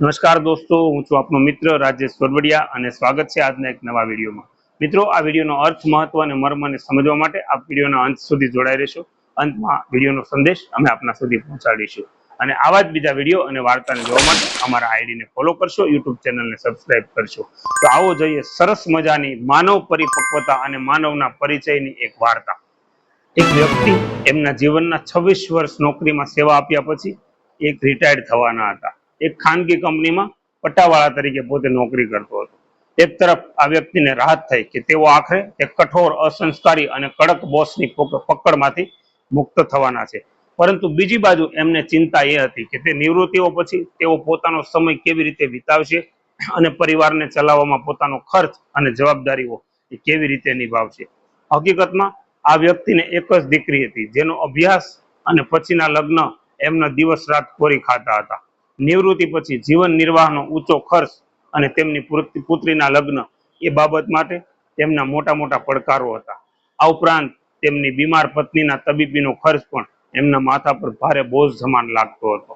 નમસ્કાર દોસ્તો, હું છું આપનો મિત્ર રાજેશ સોરવડિયા અને સ્વાગત છે આજના એક નવા વિડીયોમાં. મિત્રો, આ વિડીયોનો અર્થ મહત્વ અને મર્મને સમજવા માટે આ વિડીયોના અંત સુધી જોડાઈ રહેશો. અંતમાં વિડીયોનો સંદેશ અમે આપના સુધી પહોંચાડીશું. અને આવા જ બીજા વીડિયો અને વાર્તાને જોવા માટે અમારા આઈડીને ફોલો કરશો, યુટ્યુબ ચેનલને સબસ્ક્રાઇબ કરશો. તો આવો જોઈએ સરસ મજાની માનવ પરિપક્વતા અને માનવના પરિચયની એક વાર્તા. એક વ્યક્તિ એમના જીવનના છવ્વીસ વર્ષ નોકરીમાં સેવા આપ્યા પછી એક રિટાયર્ડ થવાના હતા. એક ખાનગી કંપનીમાં પટ્ટાવાળા તરીકે પોતે નોકરી કરતો હતો. એક તરફ આ વ્યક્તિને રાહત થઈ કે તેઓ આખરે એક કઠોર, અસંસ્કારી અને કડક બોસની પકડમાંથી મુક્ત થવાના છે. પરંતુ બીજી બાજુ એમને ચિંતા એ હતી કે તે નિવૃત્તિઓ પછી તેઓ પોતાનો સમય કેવી રીતે વિતાવશે અને પરિવારને ચલાવવામાં પોતાનો ખર્ચ અને જવાબદારીઓ એ કેવી રીતે નિભાવશે. હકીકતમાં આ વ્યક્તિને એક જ દીકરી હતી જેનો અભ્યાસ અને પછીના લગ્ન એમના દિવસ રાત કોરી ખાતા હતા. નિવૃત્તિ પછી જીવન નિર્વાહનો ઊંચો ખર્ચ અને તેમની પુત્રીના લગ્ન એ બાબત માટે તેમના મોટા મોટા પડકારો હતા. આ ઉપરાંત તેમની બીમાર પત્નીના તબીબીનો ખર્ચ પણ એમના માથા પર ભારે બોજ સમાન લાગતો હતો.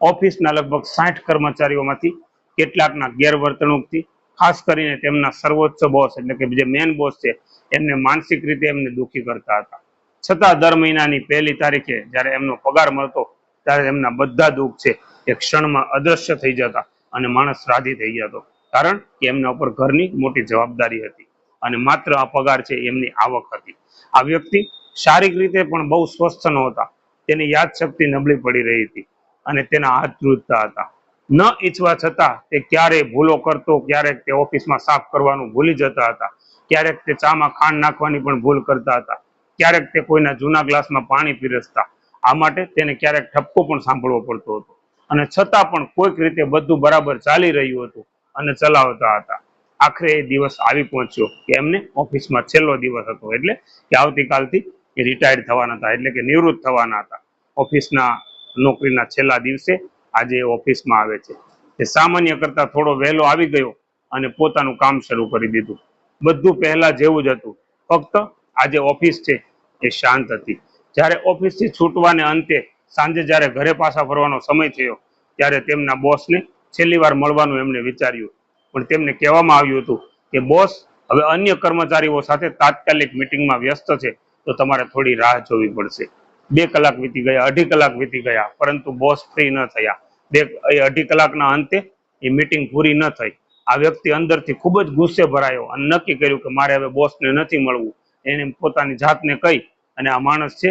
ઓફિસના લગભગ સાઠ કર્મચારીઓમાંથી કેટલાકના ગેરવર્તણૂકથી, ખાસ કરીને તેમના સર્વોચ્ચ બોસ એટલે કે જે મેન બોસ છે, એમને માનસિક રીતે એમને દુઃખી કરતા હતા. છતાં દર મહિનાની પહેલી તારીખે જ્યારે એમનો પગાર મળતો ત્યારે એમના બધા દુઃખ છે એ ક્ષણમાં અદ્રશ્ય થઈ જતા અને માણસ રાજી થઈ જતો. કારણ કે એમના ઉપર ઘરની મોટી જવાબદારી હતી અને માત્ર આ પગાર છે એમની આવક હતી. આ વ્યક્તિ શારીરિક રીતે પણ બહુ સ્વસ્થ નહોતા. તેની યાદશક્તિ નબળી પડી રહી હતી અને તેના હાથ ધ્રુજતા હતા. ન ઈચ્છવા છતાં તે ક્યારેય ભૂલો કરતો, ક્યારેક તે ઓફિસમાં સાફ કરવાનું ભૂલી જતા હતા. ક્યારેક તે ચામાં ખાંડ નાખવાની પણ ભૂલ કરતા હતા. ક્યારેક તે કોઈના જૂના ગ્લાસમાં પાણી પીરસતા. આ માટે તેને ક્યારેક ઠપકો પણ સાંભળવો પડતો હતો. અને છતાં પણ કોઈક રીતે બધું બરાબર ચાલી રહ્યું હતું અને ચલાવતા હતા. આખરે એ દિવસ આવી પહોંચ્યો કે એમને ઓફિસમાં છેલ્લો દિવસ હતો. એટલે કે આવતીકાલથી એ રિટાયર્ડ થવાના હતા. એટલે કે નિવૃત્ત થવાના હતા. ઓફિસના નોકરીના છેલ્લા દિવસે આજે ઓફિસમાં આવે છે. તે સામાન્ય કરતા થોડો વહેલો આવી ગયો અને પોતાનું કામ શરૂ કરી દીધું. બધું પહેલા જેવું જ હતું. ફક્ત આજે ઓફિસ છે એ શાંત હતી. જ્યારે ઓફિસથી છૂટવાને અંતે સાંજે જ્યારે ઘરે પાછા ફરવાનો સમય થયો, ત્યારે તેમના બોસને છેલ્લી વાર મળવાનું એમણે વિચાર્યું. પણ તેમને કહેવામાં આવ્યું હતું કે, બોસ, હવે અન્ય કર્મચારીઓ સાથે તાત્કાલિક મિટિંગમાં વ્યસ્ત છે, તો તમારે થોડી રાહ જોવી પડશે. બે કલાક વીતી ગયા, અઢી કલાક વીતી ગયા, પરંતુ બોસ ફ્રી ન થયા. બે, એ અઢી કલાકના અંતે એ મિટિંગ પૂરી ન થઈ. આ વ્યક્તિ અંદરથી ખૂબ જ ગુસ્સે ભરાયો અને નક્કી કર્યું કે, મારે હવે બોસને નથી મળવું. એને પોતાની જાતને કહી અને આ માણસ છે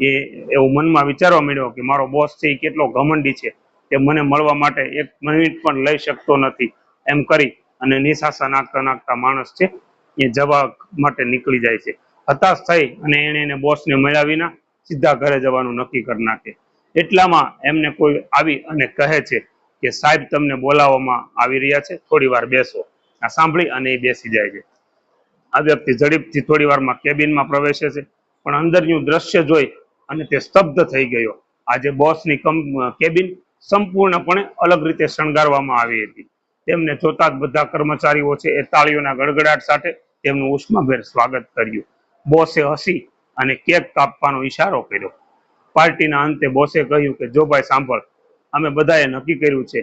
એ એવું મનમાં વિચારવા માંડ્યો કે મારો બોસ છે, એ કેટલો ઘમંડી છે તે મને મળવા માટે એક મિનિટ પણ લઈ શકતો નથી. એમ કરી અને નિશાસા નાખતા નાખતા માણસ છે, એ જવા માટે નીકળી જાય છે. હતાશ થઈ અને એને એને બોસને મળ્યા વિના સીધા ઘરે જવાનું નક્કી કરી નાખે. એટલામાં એમને કોઈ આવી અને કહે છે કે સાહેબ તમને બોલાવવામાં આવી રહ્યા છે, થોડી વાર બેસો. આ સાંભળી અને એ બેસી જાય છે. આ વ્યક્તિ ઝડપથી થોડી વારમાં કેબિનમાં પ્રવેશે છે, પણ અંદરનું દ્રશ્ય જોઈ અને તે સ્તબ્ધ થઈ ગયો. આજે બોસની કેબિન સંપૂર્ણપણે અલગ રીતે શણગારવામાં આવી હતી. તેમને જોતા જ બધા કર્મચારીઓ છે એ તાળીઓના ગડગડાટ સાથે તેમનું ઉષ્માભેર સ્વાગત કર્યું. બોસે હસી અને કેક કાપવાનો ઈશારો કર્યો. પાર્ટીના અંતે બોસે કહ્યું કે, જો ભાઈ સાંભળ, અમે બધાએ નક્કી કર્યું છે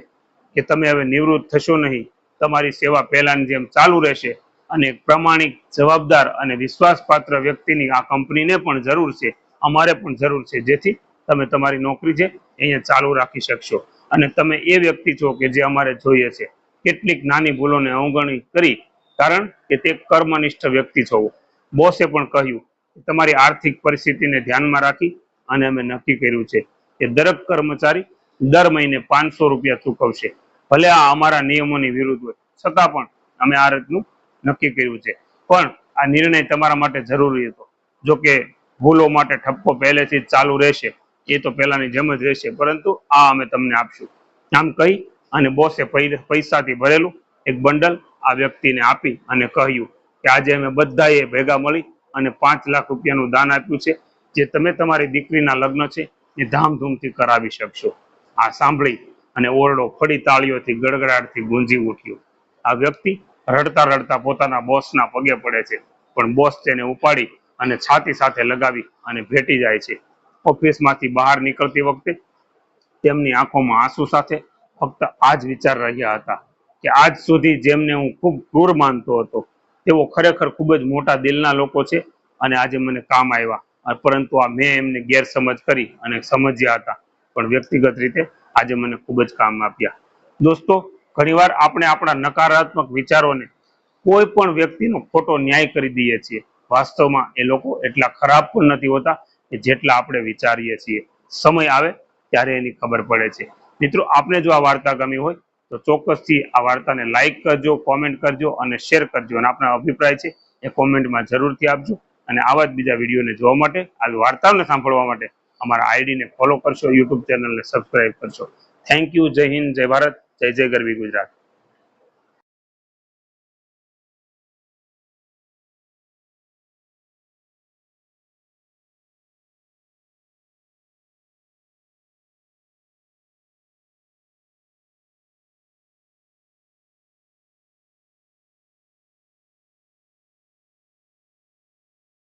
કે તમે હવે નિવૃત્ત થશો નહીં. તમારી સેવા પહેલાની જેમ ચાલુ રહેશે અને એક પ્રમાણિક જવાબદાર અને વિશ્વાસપાત્ર વ્યક્તિની આ કંપનીને પણ જરૂર છે અમારે પણ જરૂર છે, જેથી તમે તમારી નોકરી છે, અહીંયા ચાલુ રાખી શકશો. અને તમે એ વ્યક્તિ છો કે જે અમારે જોઈએ છે. કેટલીક નાની ભૂલોને અવગણી કરી, કારણ કે તે કર્મનિષ્ઠ વ્યક્તિ છો. બોસે પણ કહ્યું તમારી આર્થિક પરિસ્થિતિને ધ્યાનમાં રાખી અને અમે નક્કી કર્યું છે કે દરેક કર્મચારી દર મહિને પાંચસો રૂપિયા ચૂકવશે. ભલે આ અમારા નિયમોની વિરુદ્ધ હોય, છતાં પણ અમે આ રીતનું નક્કી કર્યું છે. પણ આ નિર્ણય તમારા માટે જરૂરી હતો. જો કે ભૂલો માટે ઠપકો પહેલેથી જ ચાલુ રહેશે. એ તો પહેલાની જેમ જ રહેશે. પરંતુ આ અમે તમને આપશું. આમ કહી અને બોસે પૈસાથી ભરેલું એક બંડલ આ વ્યક્તિને આપી અને કહ્યું કે આજે અમે બધાએ ભેગા મળી અને પાંચ લાખ રૂપિયાનું દાન આપ્યું છે, જે તમે તમારી દીકરીના લગ્ન છે એ ધામધૂમથી કરાવી શકશો. આ સાંભળી અને ઓરડો ફરી તાળીઓથી ગડગડાટથી ગુંજી ઉઠ્યો. આ વ્યક્તિ રડતા રડતા પોતાના બોસના પગે પડે છે, પણ બોસ તેને ઉપાડી અને છાતી સાથે લગાવી અને ભેટી જાય છે. ઓફિસમાંથી બહાર નીકળતી વખતે તેમની આંખોમાં આંસુ સાથે ફક્ત આ જ વિચાર રહ્યા હતા કે આજ સુધી જેમને હું ખૂબ ક્રૂર માનતો હતો, તેઓ ખરેખર ખૂબ જ મોટા દિલના લોકો છે અને આજે મને કામ આવ્યા. પરંતુ આ મેં એમને ગેરસમજ કરી અને સમજ્યા હતા. પણ વ્યક્તિગત રીતે આજે મને ખૂબ જ કામ આપ્યા. દોસ્તો, ઘણીવાર આપણે આપણા નકારાત્મક વિચારોને કોઈ પણ વ્યક્તિનો ખોટો ન્યાય કરી દઈએ છીએ. વાસ્તવમાં એ લોકો એટલા ખરાબ પણ નથી હોતા કે જેટલા આપણે વિચારીએ છીએ. સમય આવે ત્યારે એની ખબર પડે છે. મિત્રો, આપને જો આ વાર્તા ગમી હોય, તો ચોક્કસથી આ વાર્તાને લાઇક કરજો કોમેન્ટ કરજો અને શેર કરજો. અને આપણા અભિપ્રાય છે એ કોમેન્ટમાં જરૂરથી આપજો. અને આવા જ બીજા વિડીયોને જોવા માટે આવી વાર્તાઓને સાંભળવા માટે અમારા આઈડીને ફોલો કરશો યુટ્યુબ ચેનલને સબસ્ક્રાઇબ કરશો. થેન્ક યુ જય હિન્દ, જય ભારત, જય જય ગરવી ગુજરાત.